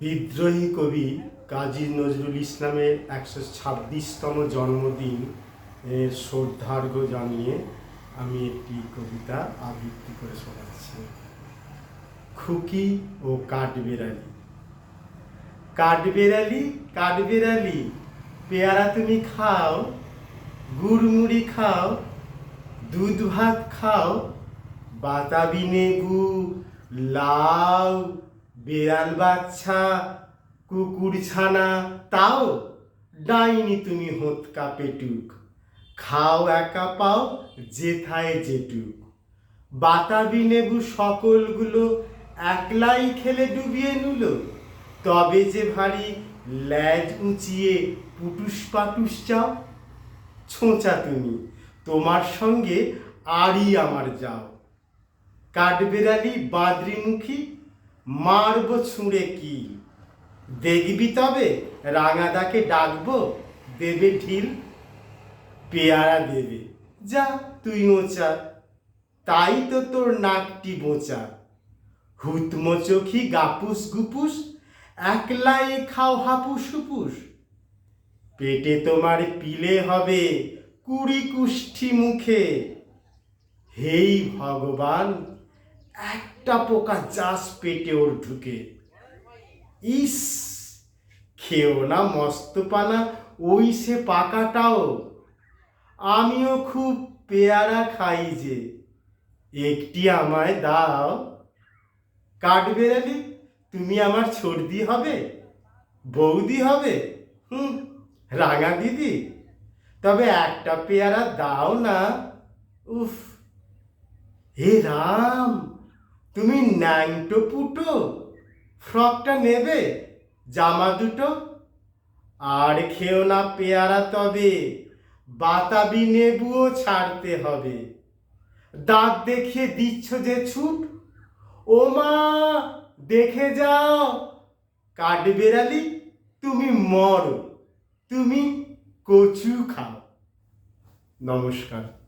বিদ্রোহী কবি কাজী নজরুল ইসলামের একশো ছাব্বিশতম জন্মদিন, এর শ্রদ্ধার্ঘ জানিয়ে আমি একটি কবিতা আবৃত্তি করে শোনাচ্ছি। খুকি ও কাঠবেড়ালি। কাঠবেড়ালি কাঠবেড়ালি, পেয়ারা তুমি খাও, গুড়মুড়ি খাও, দুধ ভাত খাও, বাতাবি নেবু লাউ বেড়াল বাচ্চা কুকুর ছানা, তাও ডাইনি তুমি হোতকা পেটুক খাও একা পাও যেথায় যেটুক। বাতাবি নেবু সকলগুলো একলাই খেলে ডুবিয়ে নিল। তবে যে ভারী ল্যাজ উঁচিয়ে পুটুস পাটুস চাও, ছোঁচা তুমি, তোমার সঙ্গে আরই আমার যাও। কাঠবেড়ালি বাদ্রিমুখী মারব ছুঁড়ে কি? দেখবি তবে রাঙাদাকে ডাকবো, দেবে ঢিল, পেয়ারা দেবে। যা তুই মোচা তাই তো তোর নাকটি বোচা হুতমো চোখি গাপুস গুপুস, একলাই খাও হাপুস হুপুস। পেটে তোমার পিলে হবে কুড়ি কুষ্ঠি মুখে। হেই ভগবান একটা পোকা যাস পেটে ওর ঢুকে। ইস, খেও না, মস্ত পানা, ওই সে পাকাটাও। আমিও খুব পেয়ারা খাই যে, একটি আমায় দাও। কাঠবেড়ালি তুমি আমার ছর্দি হবে, বৌদি হবে, হুম, রাঙা দিদি। তবে একটা পেয়ারা দাও না, উফ, হে রাম। তুমি ন্যাংটো পুটো। ফ্রকটা নেবে, জামা দুটো। আর খেও না পেয়ারা তবে, বাতাবি নেবুও ছাড়তে হবে। দাঁত দেখিয়ে দিচ্ছ যে ছুট। ও মা, দেখে যাও। কাঠবেড়ালি তুমি মরো। তুমি কচু খাও। নমস্কার।